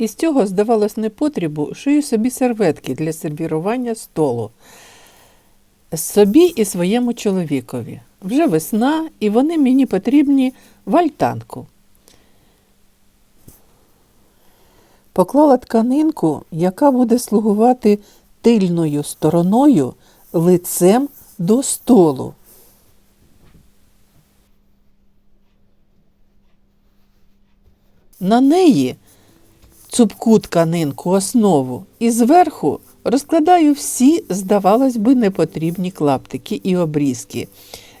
Із цього, здавалось, непотрібу, шию собі серветки для сервірування столу. Собі і своєму чоловікові. Вже весна, і вони мені потрібні в альтанку. Поклала тканинку, яка буде слугувати тильною стороною лицем до столу. На неї цупку тканинку основу і зверху розкладаю всі, здавалось би, непотрібні клаптики і обрізки,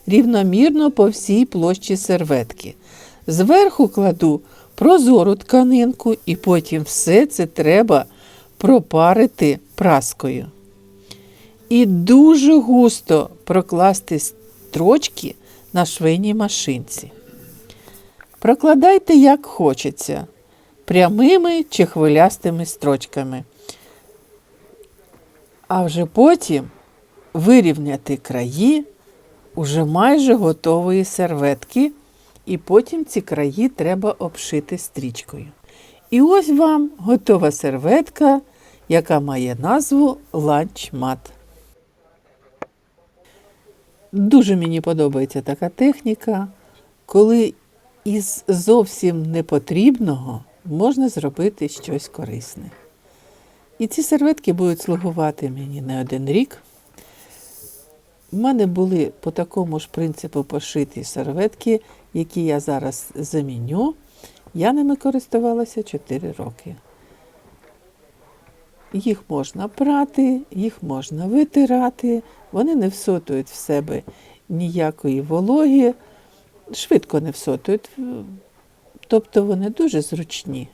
рівномірно по всій площі серветки. Зверху кладу прозору тканинку, і потім все це треба пропарити праскою. І дуже густо прокласти строчки на швейній машинці. Прокладайте як хочеться, прямими чи хвилястими строчками. А вже потім вирівняти краї уже майже готової серветки, і потім ці краї треба обшити стрічкою. І ось вам готова серветка, яка має назву ланчмат. Дуже мені подобається така техніка, коли із зовсім непотрібного можна зробити щось корисне. І ці серветки будуть слугувати мені не один рік. У мене були по такому ж принципу пошиті серветки, які я зараз заміню. Я ними користувалася 4 роки. Їх можна прати, їх можна витирати, вони не всотують в себе ніякої вологи, швидко не всотують, тобто вони дуже зручні.